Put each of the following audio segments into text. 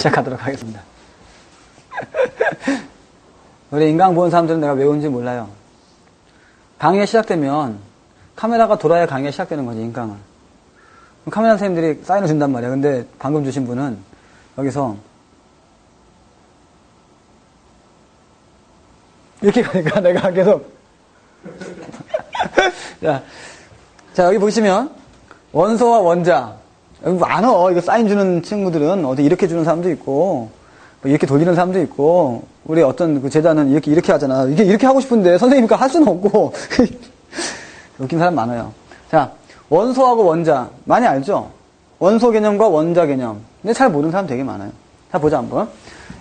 시작하도록 하겠습니다. 우리 인강 보는 사람들은 내가 왜 온지 몰라요. 강의가 시작되면 카메라가 돌아야 강의가 시작되는 거지, 인강은. 카메라 선생님들이 사인을 준단 말이야. 근데 방금 주신 분은 여기서 이렇게 가니까 내가 계속 자, 자, 여기 보시면 원소와 원자 많어. 이거 사인 주는 친구들은 어디 이렇게 주는 사람도 있고 뭐 이렇게 돌리는 사람도 있고 우리 어떤 그 제자는 이렇게 이렇게 하잖아. 이게 이렇게 하고 싶은데 선생님이니까 할 수는 없고 웃긴 사람 많아요. 자, 원소하고 원자 많이 알죠? 원소 개념과 원자 개념. 근데 잘 모르는 사람 되게 많아요. 자, 보자 한번.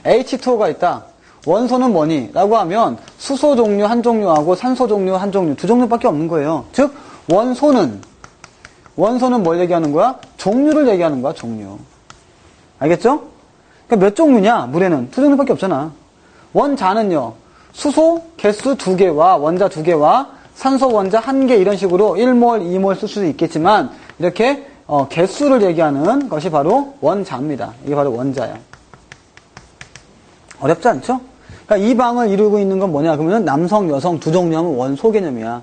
H2O가 있다. 원소는 뭐니? 라고 하면 수소 종류 한 종류하고 산소 종류 한 종류 두 종류밖에 없는 거예요. 즉 원소는 원소는 뭘 얘기하는 거야? 종류를 얘기하는 거야, 종류. 알겠죠? 그러니까 몇 종류냐? 물에는 두 종류밖에 없잖아. 원자는요. 수소 개수 두 개와 원자 두 개와 산소 원자 한 개 이런 식으로 1몰, 2몰 쓸 수도 있겠지만 이렇게 어, 개수를 얘기하는 것이 바로 원자입니다. 이게 바로 원자야. 어렵지 않죠? 그러니까 이 방을 이루고 있는 건 뭐냐? 그러면 남성, 여성 두 종류 하면 원소 개념이야.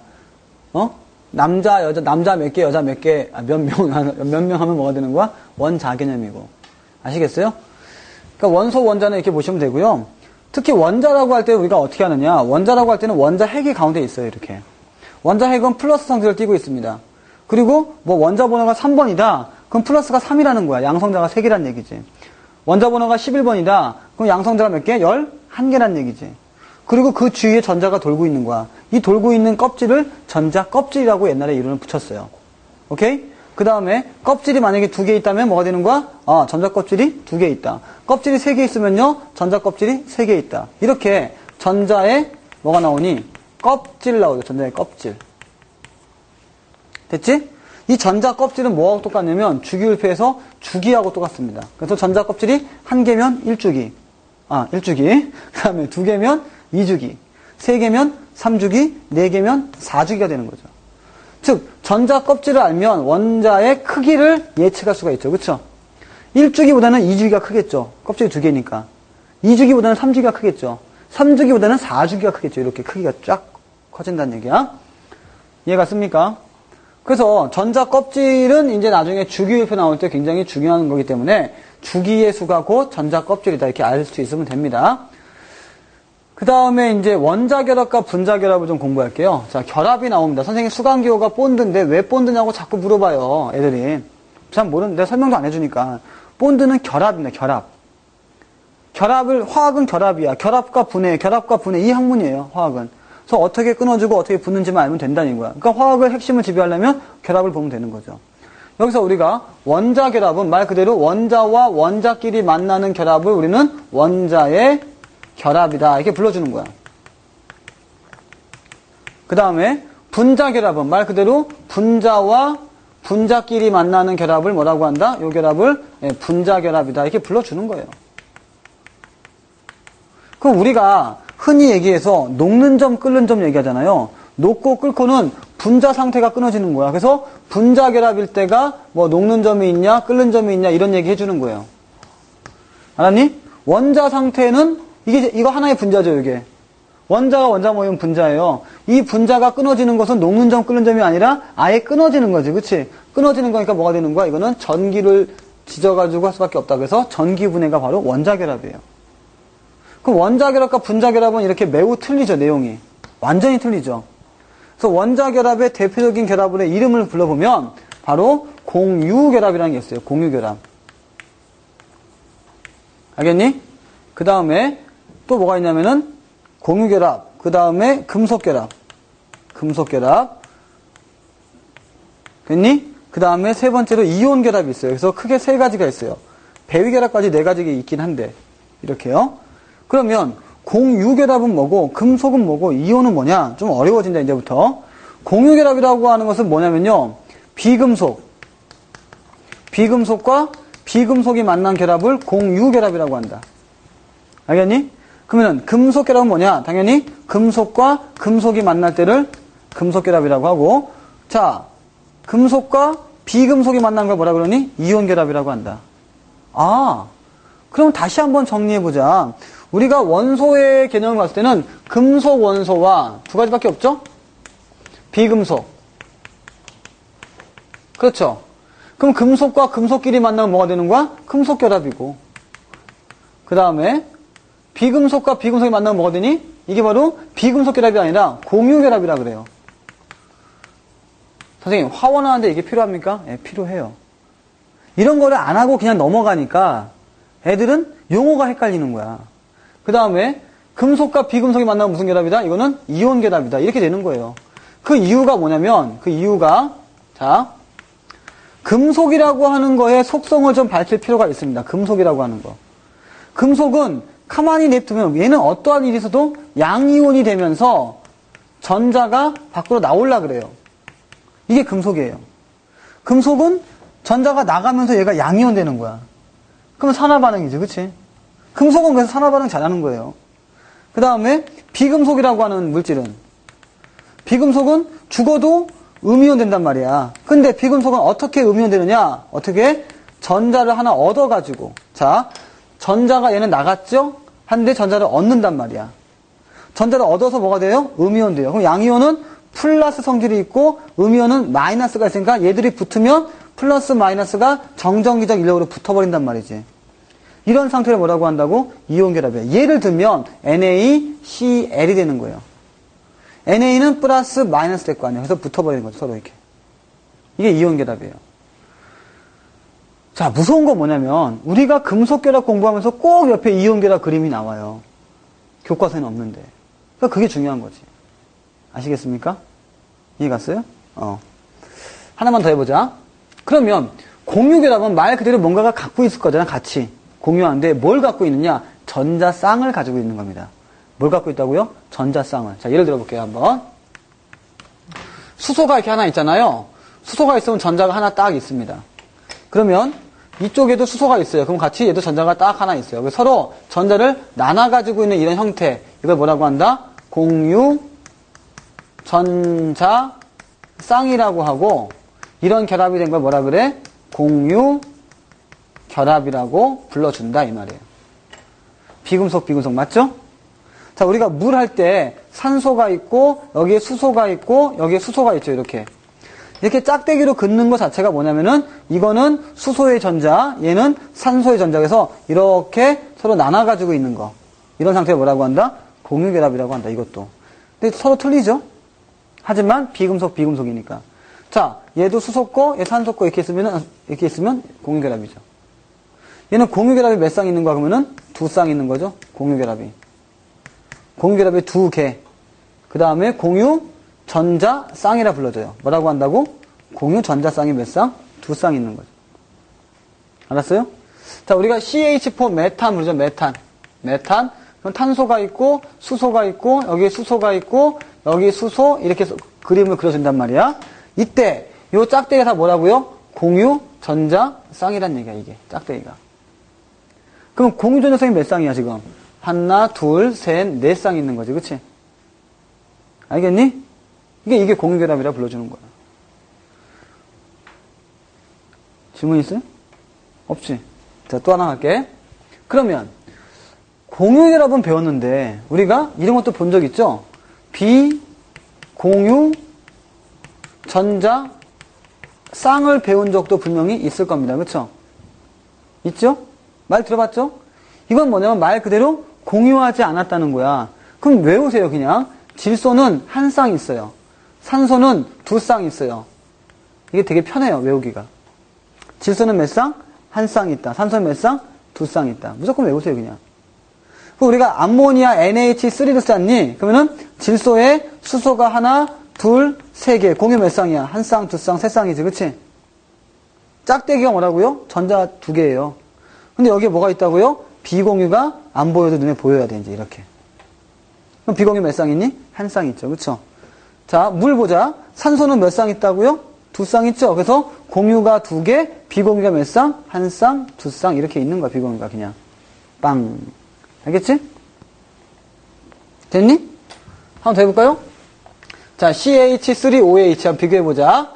어? 남자, 여자, 남자 몇 개, 여자 몇 개, 아, 몇 명, 몇명 하면 뭐가 되는 거야? 원자 개념이고. 아시겠어요? 그러니까 원소, 원자는 이렇게 보시면 되고요. 특히 원자라고 할 때 우리가 어떻게 하느냐? 원자라고 할 때는 원자 핵이 가운데 있어요, 이렇게. 원자 핵은 플러스 상태를 띠고 있습니다. 그리고 뭐 원자 번호가 3번이다. 그럼 플러스가 3이라는 거야. 양성자가 3개란 얘기지. 원자 번호가 11번이다. 그럼 양성자가 몇 개? 11개란 얘기지. 그리고 그 주위에 전자가 돌고 있는 거야. 이 돌고 있는 껍질을 전자 껍질이라고 옛날에 이름을 붙였어요. 오케이? 그 다음에 껍질이 만약에 두 개 있다면 뭐가 되는 거야? 아, 전자 껍질이 두 개 있다. 껍질이 세 개 있으면요, 전자 껍질이 세 개 있다. 이렇게 전자에 뭐가 나오니? 껍질 나오죠. 전자의 껍질. 됐지? 이 전자 껍질은 뭐하고 똑같냐면 주기율표에서 주기하고 똑같습니다. 그래서 전자 껍질이 한 개면 1주기. 아, 1주기. 그 다음에 두 개면 2주기. 세 개면 3주기. 네 개면 4주기가 되는 거죠. 즉, 전자 껍질을 알면 원자의 크기를 예측할 수가 있죠. 그쵸? 1주기보다는 2주기가 크겠죠. 껍질이 두 개니까. 2주기보다는 3주기가 크겠죠. 3주기보다는 4주기가 크겠죠. 이렇게 크기가 쫙 커진다는 얘기야. 이해가 습니까? 그래서 전자 껍질은 이제 나중에 주기율표 나올 때 굉장히 중요한 거기 때문에 주기의 수가 곧 전자 껍질이다 이렇게 알 수 있으면 됩니다. 그 다음에 이제 원자 결합과 분자 결합을 좀 공부할게요. 자, 결합이 나옵니다. 선생님 수강기호가 본드인데 왜 본드냐고 자꾸 물어봐요. 애들이. 참 모르는데 설명도 안 해주니까. 본드는 결합입니다. 결합. 결합을 화학은 결합이야. 결합과 분해, 결합과 분해 이 학문이에요. 화학은. 그래서 어떻게 끊어주고 어떻게 붙는지만 알면 된다는 거야. 그러니까 화학을 핵심을 지배하려면 결합을 보면 되는 거죠. 여기서 우리가 원자 결합은 말 그대로 원자와 원자끼리 만나는 결합을 우리는 원자의 결합이다. 이렇게 불러주는 거야. 그 다음에 분자 결합은 말 그대로 분자와 분자끼리 만나는 결합을 뭐라고 한다? 이 결합을 예, 분자 결합이다. 이렇게 불러주는 거예요. 그럼 우리가 흔히 얘기해서 녹는 점, 끓는 점 얘기하잖아요. 녹고 끓고는 분자 상태가 끊어지는 거야. 그래서 분자 결합일 때가 뭐 녹는 점이 있냐, 끓는 점이 있냐 이런 얘기 해주는 거예요. 알았니? 원자 상태는 이게 이거 하나의 분자죠, 이게. 원자가 원자 모이면 분자예요. 이 분자가 끊어지는 것은 녹는 점, 끓는 점이 아니라 아예 끊어지는 거지, 그렇지? 끊어지는 거니까 뭐가 되는 거야? 이거는 전기를 지져가지고 할 수밖에 없다. 그래서 전기 분해가 바로 원자 결합이에요. 그럼 원자 결합과 분자 결합은 이렇게 매우 틀리죠, 내용이. 완전히 틀리죠. 그래서 원자 결합의 대표적인 결합물의 이름을 불러보면 바로 공유 결합이라는 게 있어요. 공유 결합. 알겠니? 그 다음에 또 뭐가 있냐면은 공유 결합. 그 다음에 금속 결합. 금속 결합. 됐니? 그 다음에 세 번째로 이온 결합이 있어요. 그래서 크게 세 가지가 있어요. 배위 결합까지 네 가지가 있긴 한데 이렇게요. 그러면 공유결합은 뭐고 금속은 뭐고 이온은 뭐냐? 좀 어려워진다 이제부터. 공유결합이라고 하는 것은 뭐냐면요. 비금속, 비금속과 비금속이 만난 결합을 공유결합이라고 한다. 알겠니? 그러면 금속 결합은 뭐냐? 당연히 금속과 금속이 만날 때를 금속 결합이라고 하고 자, 금속과 비금속이 만난 걸 뭐라 그러니? 이온 결합이라고 한다. 아, 그럼 다시 한번 정리해보자. 우리가 원소의 개념을 봤을 때는 금속 원소와 두 가지밖에 없죠? 비금속. 그렇죠? 그럼 금속과 금속끼리 만나면 뭐가 되는 거야? 금속 결합이고. 그 다음에 비금속과 비금속이 만나면 뭐가 되니? 이게 바로 비금속 결합이 아니라 공유 결합이라 그래요. 선생님, 화원하는데 이게 필요합니까? 예, 필요해요. 이런 거를 안 하고 그냥 넘어가니까 애들은 용어가 헷갈리는 거야. 그 다음에 금속과 비금속이 만나면 무슨 결합이다? 이거는 이온 결합이다. 이렇게 되는 거예요. 그 이유가 뭐냐면 그 이유가 자 금속이라고 하는 거에 속성을 좀 밝힐 필요가 있습니다. 금속이라고 하는 거. 금속은 가만히 냅두면 얘는 어떠한 있어도 양이온이 되면서 전자가 밖으로 나올라 그래요. 이게 금속이에요. 금속은 전자가 나가면서 얘가 양이온 되는 거야. 그러면 산화 반응이지, 그치? 금속은 그래서 산화 반응 잘하는 거예요. 그 다음에 비금속이라고 하는 물질은 비금속은 죽어도 음이온 된단 말이야. 근데 비금속은 어떻게 음이온 되느냐? 어떻게? 전자를 하나 얻어가지고. 자, 전자가 얘는 나갔죠? 한데 전자를 얻는단 말이야. 전자를 얻어서 뭐가 돼요? 음이온 돼요. 그럼 양이온은 플러스 성질이 있고 음이온은 마이너스가 있으니까 얘들이 붙으면 플러스 마이너스가 정정기적 인력으로 붙어버린단 말이지. 이런 상태를 뭐라고 한다고? 이온 결합이에요. 예를 들면 NaCl이 되는 거예요. Na는 플러스 마이너스 될 거 아니에요. 그래서 붙어버리는 거죠. 서로 이렇게. 이게 이온 결합이에요. 자, 무서운 거 뭐냐면 우리가 금속 결합 공부하면서 꼭 옆에 이온 결합 그림이 나와요. 교과서에는 없는데. 그러니까 그게 중요한 거지. 아시겠습니까? 이해 갔어요? 어. 하나만 더 해보자. 그러면 공유결합은 말 그대로 뭔가가 갖고 있을 거잖아, 같이. 공유하는데 뭘 갖고 있느냐? 전자쌍을 가지고 있는 겁니다. 뭘 갖고 있다고요? 전자쌍을. 자, 예를 들어 볼게요, 한번. 수소가 이렇게 하나 있잖아요. 수소가 있으면 전자가 하나 딱 있습니다. 그러면 이쪽에도 수소가 있어요. 그럼 같이 얘도 전자가 딱 하나 있어요. 서로 전자를 나눠 가지고 있는 이런 형태. 이걸 뭐라고 한다? 공유 전자 쌍이라고 하고 이런 결합이 된 걸 뭐라 그래? 공유 결합이라고 불러준다 이 말이에요. 비금속 비금속 맞죠? 자 우리가 물 할 때 산소가 있고 여기에 수소가 있고 여기에 수소가 있죠 이렇게 이렇게 짝대기로 긋는 것 자체가 뭐냐면은 이거는 수소의 전자 얘는 산소의 전자 그래서 이렇게 서로 나눠 가지고 있는 거 이런 상태를 뭐라고 한다? 공유 결합이라고 한다 이것도 근데 서로 틀리죠? 하지만 비금속 비금속이니까 자, 얘도 수소고, 얘 산소고 이렇게 있으면 이렇게 있으면 공유결합이죠. 얘는 공유결합이 몇 쌍 있는 거야? 그러면은 두 쌍 있는 거죠. 공유결합이. 공유결합이 두 개. 그 다음에 공유 전자 쌍이라 불러줘요. 뭐라고 한다고? 공유 전자 쌍이 몇 쌍? 두 쌍 있는 거죠. 알았어요? 자, 우리가 CH4 메탄 부르죠. 메탄. 메탄. 그럼 탄소가 있고 수소가 있고 여기 수소가 있고 여기 수소 이렇게 그림을 그려준단 말이야. 이때 요 짝대기가 다 뭐라고요? 공유 전자 쌍이란 얘기야 이게 짝대기가. 그럼 공유 전자 쌍이 몇 쌍이야 지금? 하나, 둘, 셋, 네쌍 있는 거지, 그치? 알겠니? 이게 이게 공유 결합이라 불러주는 거야. 질문 있어요? 없지. 자, 또 하나 할게. 그러면 공유 결합은 배웠는데 우리가 이런 것도 본 적 있죠? 비 공유 전자 쌍을 배운 적도 분명히 있을 겁니다. 그렇죠? 있죠? 말 들어봤죠? 이건 뭐냐면 말 그대로 공유하지 않았다는 거야. 그럼 외우세요, 그냥. 질소는 한 쌍 있어요. 산소는 두 쌍 있어요. 이게 되게 편해요, 외우기가. 질소는 몇 쌍? 한 쌍 있다. 산소는 몇 쌍? 두 쌍 있다. 무조건 외우세요, 그냥. 우리가 암모니아 NH3를 쌌니? 그러면은 질소에 수소가 하나, 둘, 세 개. 공유 몇 쌍이야? 한 쌍, 두 쌍, 세 쌍이지, 그치? 짝대기가 뭐라고요? 전자 두 개예요. 근데 여기에 뭐가 있다고요? 비공유가 안 보여도 눈에 보여야 돼, 이제 이렇게. 그럼 비공유 몇쌍 있니? 한 쌍 있죠, 그쵸? 자, 물 보자. 산소는 몇 쌍 있다고요? 두 쌍 있죠? 그래서 공유가 두 개, 비공유가 몇 쌍? 한 쌍, 두 쌍, 이렇게 있는 거야, 비공유가 그냥. 빵. 알겠지? 됐니? 한번 더 해볼까요? 자, CH3OH 한번 비교해보자.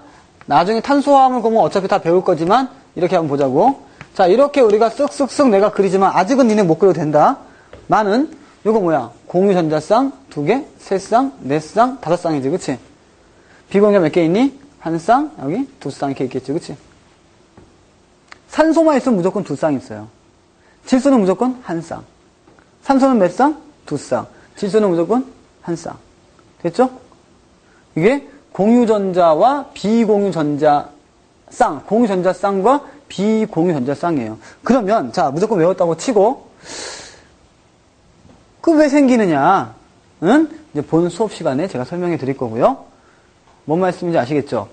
나중에 탄수화물 공부 어차피 다 배울 거지만, 이렇게 한번 보자고. 자, 자, 이렇게 우리가 쓱쓱쓱 내가 그리지만 아직은 니네 못 그려도 된다. 나는 이거 뭐야? 공유 전자쌍 두 개, 세 쌍, 네 쌍, 다섯 쌍이지, 그치? 비공유가 몇 개 있니? 한 쌍, 여기 두 쌍 이렇게 있겠지, 그치? 산소만 있으면 무조건 두 쌍 있어요. 질소는 무조건 한 쌍. 산소는 몇 쌍? 두 쌍. 질소는 무조건 한 쌍. 됐죠? 이게 공유전자와 비공유전자 쌍, 공유전자 쌍과 비공유전자 쌍이에요. 그러면 자 무조건 외웠다고 치고 그 왜 생기느냐? 은 이제 본 수업 시간에 제가 설명해 드릴 거고요. 뭔 말씀인지 아시겠죠?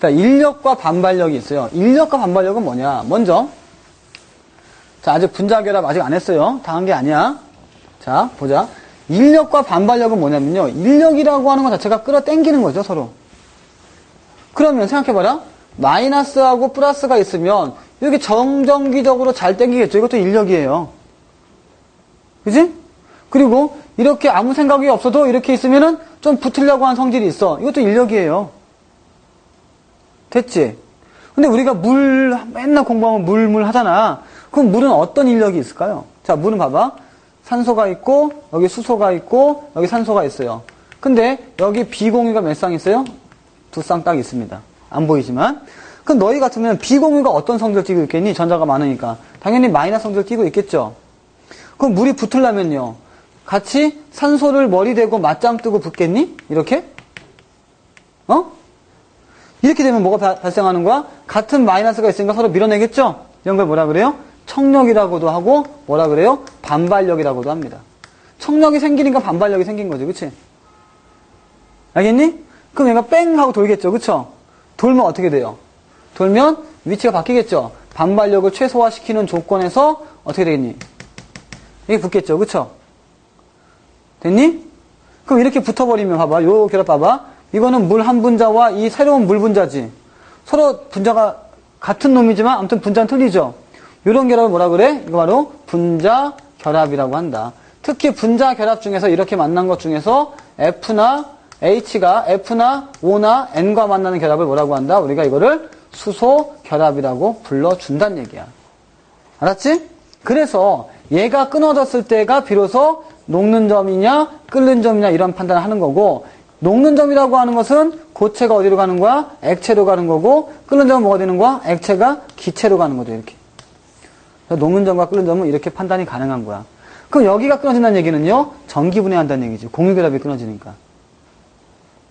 자, 인력과 반발력이 있어요. 인력과 반발력은 뭐냐? 먼저 자, 아직 분자 결합 아직 안 했어요. 다 한 게 아니야. 자, 보자. 인력과 반발력은 뭐냐면요. 인력이라고 하는 것 자체가 끌어당기는 거죠, 서로. 그러면 생각해봐라. 마이너스하고 플러스가 있으면 이렇게 정정기적으로 잘 당기겠죠. 이것도 인력이에요. 그지? 그리고 이렇게 아무 생각이 없어도 이렇게 있으면은 좀 붙으려고 하는 성질이 있어. 이것도 인력이에요. 됐지? 근데 우리가 물, 맨날 공부하면 물, 물 하잖아. 그럼 물은 어떤 인력이 있을까요? 자, 물은 봐봐. 산소가 있고, 여기 수소가 있고, 여기 산소가 있어요. 근데 여기 비공유가 몇 쌍 있어요? 두 쌍 딱 있습니다. 안 보이지만. 그럼 너희 같으면 비공유가 어떤 성질을 띠고 있겠니? 전자가 많으니까. 당연히 마이너스 성질을 띠고 있겠죠. 그럼 물이 붙으려면요. 같이 산소를 머리 대고 맞짱 뜨고 붙겠니? 이렇게? 어? 이렇게 되면 뭐가 바- 발생하는 거야? 같은 마이너스가 있으니까 서로 밀어내겠죠? 이런 걸 뭐라 그래요? 청력이라고도 하고 뭐라 그래요? 반발력이라고도 합니다. 청력이 생기니까 반발력이 생긴 거죠. 그치? 알겠니? 그럼 얘가 뺑 하고 돌겠죠. 그쵸? 돌면 어떻게 돼요? 돌면 위치가 바뀌겠죠. 반발력을 최소화시키는 조건에서 어떻게 되겠니? 이게 붙겠죠. 그쵸? 됐니? 그럼 이렇게 붙어버리면 봐봐. 요 결합 봐봐. 이거는 물 한 분자와 이 새로운 물 분자지. 서로 분자가 같은 놈이지만 아무튼 분자는 틀리죠. 이런 결합을 뭐라 그래? 이거 바로 분자 결합이라고 한다. 특히 분자 결합 중에서 이렇게 만난 것 중에서 F나 H가 F나 O나 N과 만나는 결합을 뭐라고 한다? 우리가 이거를 수소 결합이라고 불러준다는 얘기야. 알았지? 그래서 얘가 끊어졌을 때가 비로소 녹는 점이냐 끓는 점이냐 이런 판단을 하는 거고 녹는 점이라고 하는 것은 고체가 어디로 가는 거야? 액체로 가는 거고 끓는 점은 뭐가 되는 거야? 액체가 기체로 가는 거죠 이렇게 녹는 점과 끓는 점은 이렇게 판단이 가능한 거야 그럼 여기가 끊어진다는 얘기는요 전기 분해한다는 얘기죠 공유결합이 끊어지니까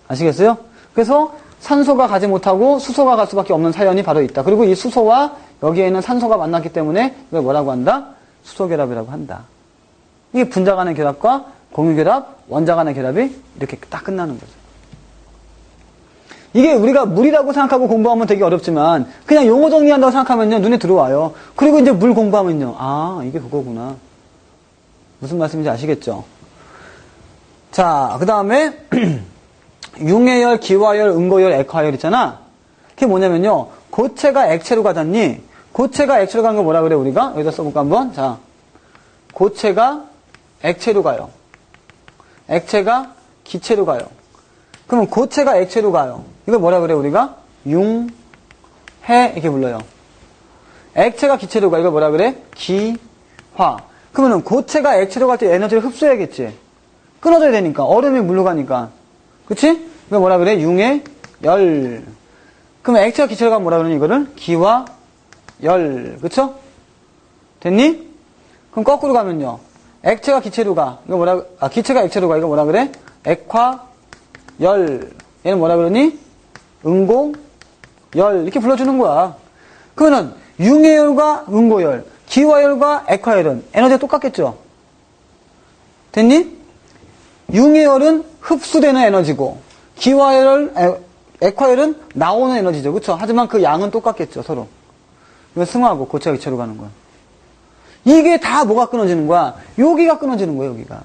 아시겠어요? 그래서 산소가 가지 못하고 수소가 갈 수밖에 없는 사연이 바로 있다. 그리고 이 수소와 여기에 있는 산소가 만났기 때문에 이걸 뭐라고 한다? 수소결합이라고 한다. 이게 분자 간의 결합과 공유 결합, 원자 간의 결합이 이렇게 딱 끝나는 거죠. 이게 우리가 물이라고 생각하고 공부하면 되게 어렵지만 그냥 용어 정리한다고 생각하면요 눈에 들어와요. 그리고 이제 물 공부하면요 아 이게 그거구나. 무슨 말씀인지 아시겠죠? 자, 그 다음에 융해열, 기화열, 응고열, 액화열 있잖아. 그게 뭐냐면요. 고체가 액체로 가잖니. 고체가 액체로 가는 거 뭐라 그래 우리가? 여기다 써볼까 한번. 자, 고체가 액체로 가요. 액체가 기체로 가요. 그러면 고체가 액체로 가요. 이걸 뭐라 그래 우리가? 융, 해 이렇게 불러요. 액체가 기체로 가. 이걸 뭐라 그래? 기화. 그러면 고체가 액체로 갈 때 에너지를 흡수해야겠지. 끊어져야 되니까. 얼음이 물로 가니까. 그치? 이거 뭐라 그래? 융의 열. 그럼 액체가 기체로 가면 뭐라 그러니 이거를? 기와 열. 그쵸? 됐니? 그럼 거꾸로 가면요. 액체가 기체로 가. 이거 뭐라, 아, 기체가 액체로 가. 이거 뭐라 그래? 액화 열. 얘는 뭐라 그러니? 응고 열. 이렇게 불러주는 거야. 그러면은 융해열과 응고열, 기화열과 액화열은 에너지가 똑같겠죠? 됐니? 융해열은 흡수되는 에너지고 기화열, 에, 액화열은 나오는 에너지죠. 그렇죠? 하지만 그 양은 똑같겠죠, 서로. 이거 승화하고 고체가 기체로 가는 거야. 이게 다 뭐가 끊어지는 거야? 여기가 끊어지는 거야, 여기가.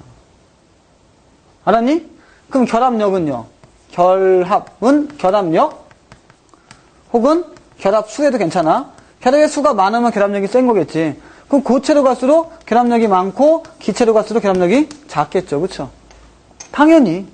알았니? 그럼 결합력은요? 결합은 결합력 혹은 결합수에도 괜찮아. 결합의 수가 많으면 결합력이 센 거겠지. 그럼 고체로 갈수록 결합력이 많고 기체로 갈수록 결합력이 작겠죠. 그렇죠? 당연히